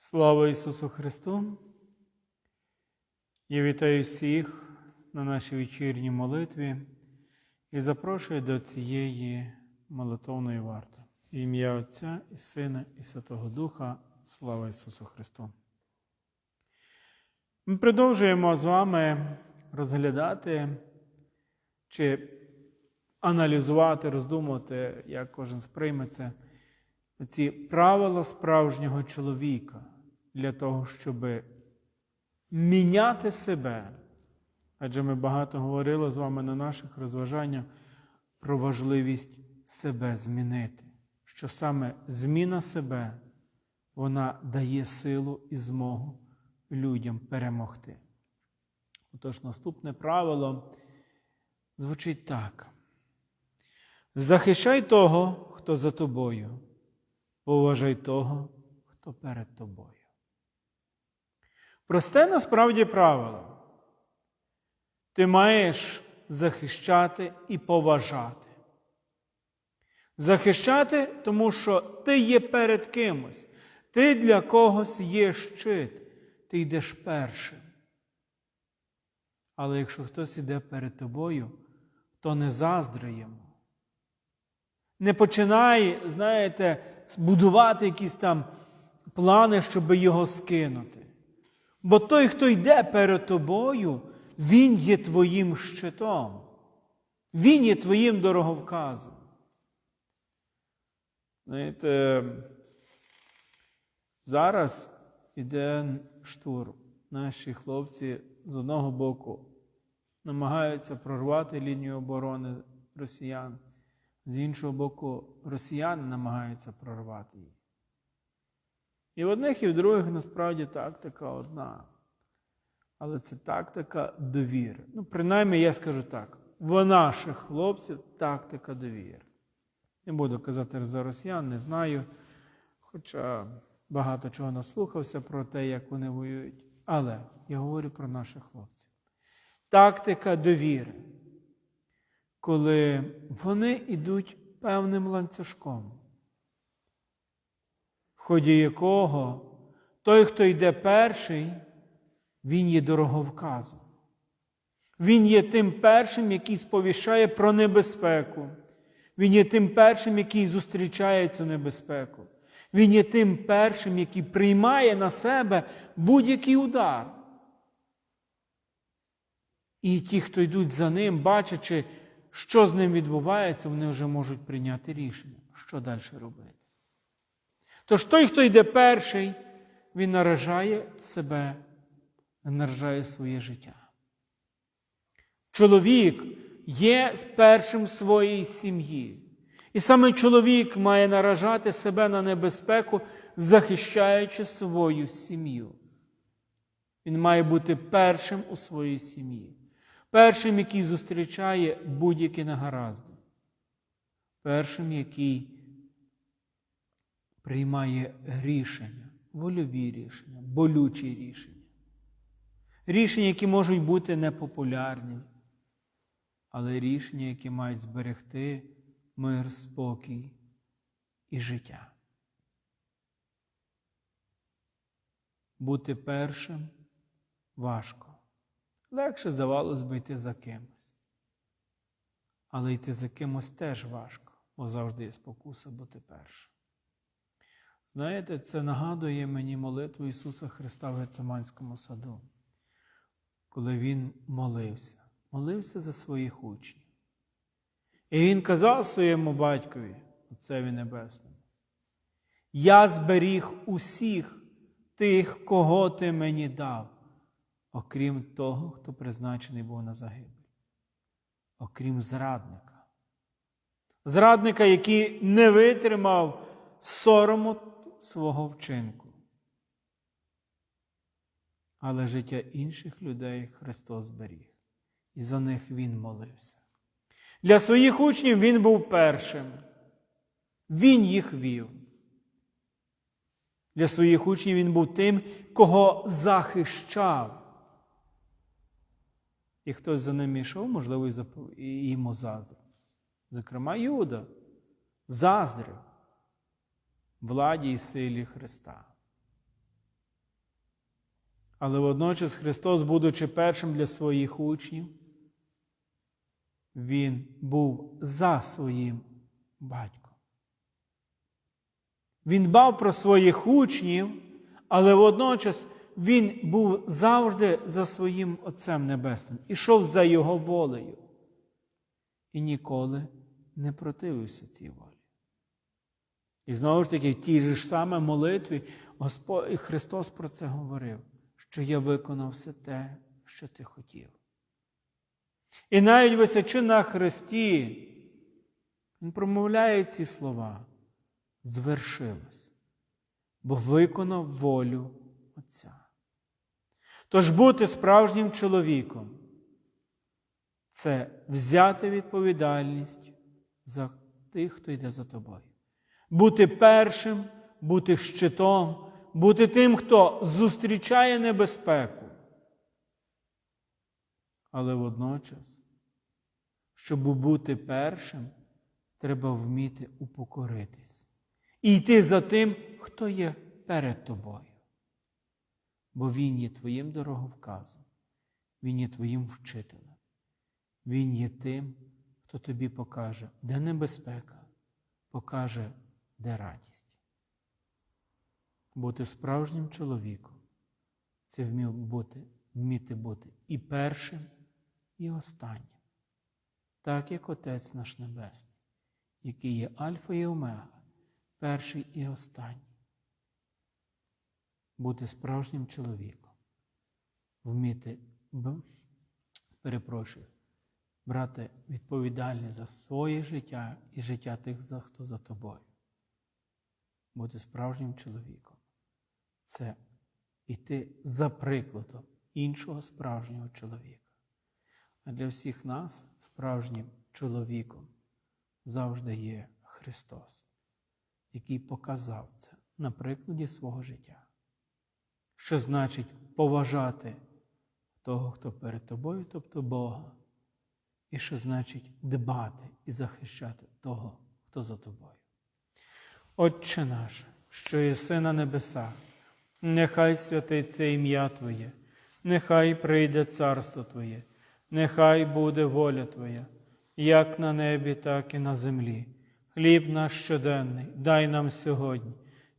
Слава Ісусу Христу! Я вітаю всіх на нашій вечірній молитві і запрошую до цієї молитовної варти. Ім'я Отця і Сина, і Святого Духа. Слава Ісусу Христу! Ми продовжуємо з вами розглядати чи аналізувати, роздумувати, як кожен сприйме це, ці правила справжнього чоловіка для того, щоб міняти себе. Адже ми багато говорили з вами на наших розважаннях про важливість себе змінити, що саме зміна себе вона дає силу і змогу людям перемогти. Отож, наступне правило звучить так. Захищай того, хто за тобою, поважай того, хто перед тобою. Просте насправді правило. Ти маєш захищати і поважати. Захищати, тому що ти є перед кимось, ти для когось є щит, ти йдеш першим. Але якщо хтось іде перед тобою, то не заздри йому. Не починай, знаєте, збудувати якісь там плани, щоб його скинути. Бо той, хто йде перед тобою, він є твоїм щитом. Він є твоїм дороговказом. Знаєте, зараз іде штурм. Наші хлопці з одного боку намагаються прорвати лінію оборони росіян, з іншого боку, росіяни намагаються прорвати її. І в одних, і в других насправді тактика одна. Але це тактика довіри. Ну, принаймні, я скажу так: в наших хлопців тактика довіри. Не буду казати за росіян, не знаю. Хоча багато чого наслухався про те, як вони воюють. Але я говорю про наших хлопців. Тактика довіри, коли вони йдуть певним ланцюжком, в ході якого той, хто йде перший, він є дороговказом. Він є тим першим, який сповіщає про небезпеку. Він є тим першим, який зустрічає цю небезпеку. Він є тим першим, який приймає на себе будь-який удар. І ті, хто йдуть за ним, бачачи, що з ним відбувається, вони вже можуть прийняти рішення, що далі робити. Тож той, хто йде перший, він наражає себе, наражає своє життя. Чоловік є першим в своїй сім'ї. І саме чоловік має наражати себе на небезпеку, захищаючи свою сім'ю. Він має бути першим у своїй сім'ї, першим, який зустрічає будь-які негаразди, першим, який приймає рішення, вольові рішення, болючі рішення. Рішення, які можуть бути непопулярні, але рішення, які мають зберегти мир, спокій і життя. Бути першим важко. Легше, здавалось би, йти за кимось. Але йти за кимось теж важко, бо завжди є спокуса бути першим. Знаєте, це нагадує мені молитву Ісуса Христа в Гециманському саду, коли Він молився, молився за своїх учнів. І він казав своєму батькові, Отцеві Небесному, я зберіг усіх тих, кого ти мені дав, окрім того, хто призначений був на загибель, окрім зрадника. Зрадника, який не витримав сорому свого вчинку. Але життя інших людей Христос зберіг, і за них Він молився. Для своїх учнів він був першим. Він їх вів. Для своїх учнів він був тим, кого захищав. І хтось за ним йшов, можливо, і йому заздрив. Зокрема, Юда заздрив владі і силі Христа. Але водночас Христос, будучи першим для своїх учнів, Він був за своїм батьком. Він дбав про своїх учнів, але водночас він був завжди за своїм Отцем Небесним, ішов за Його волею і ніколи не противився цій волі. І знову ж таки, в тій ж саме молитві Господь Христос про це говорив, що я виконав все те, що ти хотів. І навіть висячи на Христі, Він промовляє ці слова. Звершилось, бо виконав волю Отця. Тож бути справжнім чоловіком це взяти відповідальність за тих, хто йде за тобою. Бути першим, бути щитом, бути тим, хто зустрічає небезпеку. Але водночас, щоб бути першим, треба вміти упокоритись і йти за тим, хто є перед тобою. Бо Він є твоїм дороговказом, Він є твоїм вчителем, Він є тим, хто тобі покаже, де небезпека, покаже, де радість. Бути справжнім чоловіком це вмів бути, вміти бути і першим, і останнім, так як Отець наш Небесний, який є Альфа і Омега, перший і останній. Бути справжнім чоловіком, вміти, перепрошую, брати відповідальність за своє життя і життя тих, хто за тобою. Бути справжнім чоловіком це йти за прикладом іншого справжнього чоловіка. А для всіх нас справжнім чоловіком завжди є Христос, який показав це на прикладі свого життя. Що значить поважати того, хто перед тобою, тобто Бога, і що значить дбати і захищати того, хто за тобою. Отче наш, що єси на небесах, нехай святиться ім'я Твоє, нехай прийде царство Твоє, нехай буде воля Твоя, як на небі, так і на землі. Хліб наш щоденний, дай нам сьогодні,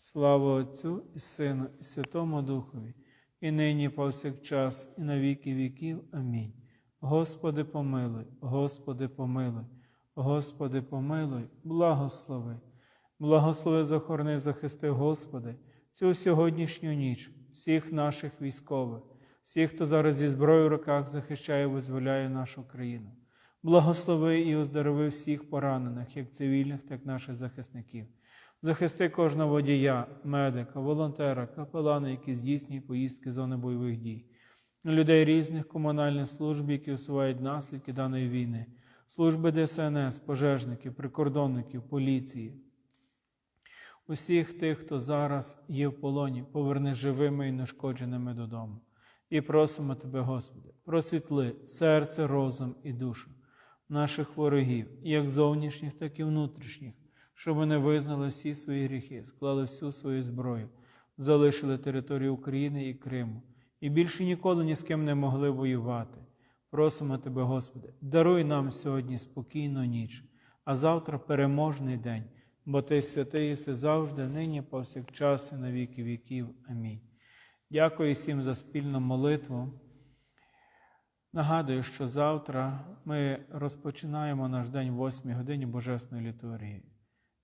Слава Отцю і Сину, і Святому Духові, і нині, і повсякчас, і на віки віків. Амінь. Господи, помилуй, Господи, помилуй, Господи, помилуй, благослови. Благослови, захорони, захисти, Господи, цю сьогоднішню ніч, всіх наших військових, всіх, хто зараз зі зброєю в руках захищає, визволяє нашу країну. Благослови і оздорови всіх поранених, як цивільних, так і наших захисників. Захисти кожного водія, медика, волонтера, капелана, які здійснюють поїздки зони бойових дій, людей різних комунальних служб, які усувають наслідки даної війни, служби ДСНС, пожежників, прикордонників, поліції. Усіх тих, хто зараз є в полоні, поверни живими і нешкодженими додому. І просимо Тебе, Господи, просвітли серце, розум і душу наших ворогів, як зовнішніх, так і внутрішніх, щоб вони визнали всі свої гріхи, склали всю свою зброю, залишили територію України і Криму, і більше ніколи ні з ким не могли воювати. Просимо Тебе, Господи, даруй нам сьогодні спокійну ніч, а завтра переможний день, бо Ти святий єси завжди, нині, повсякчас і на віки віків. Амінь. Дякую всім за спільну молитву. Нагадую, що завтра ми розпочинаємо наш день в 8 годині Божесної літургії.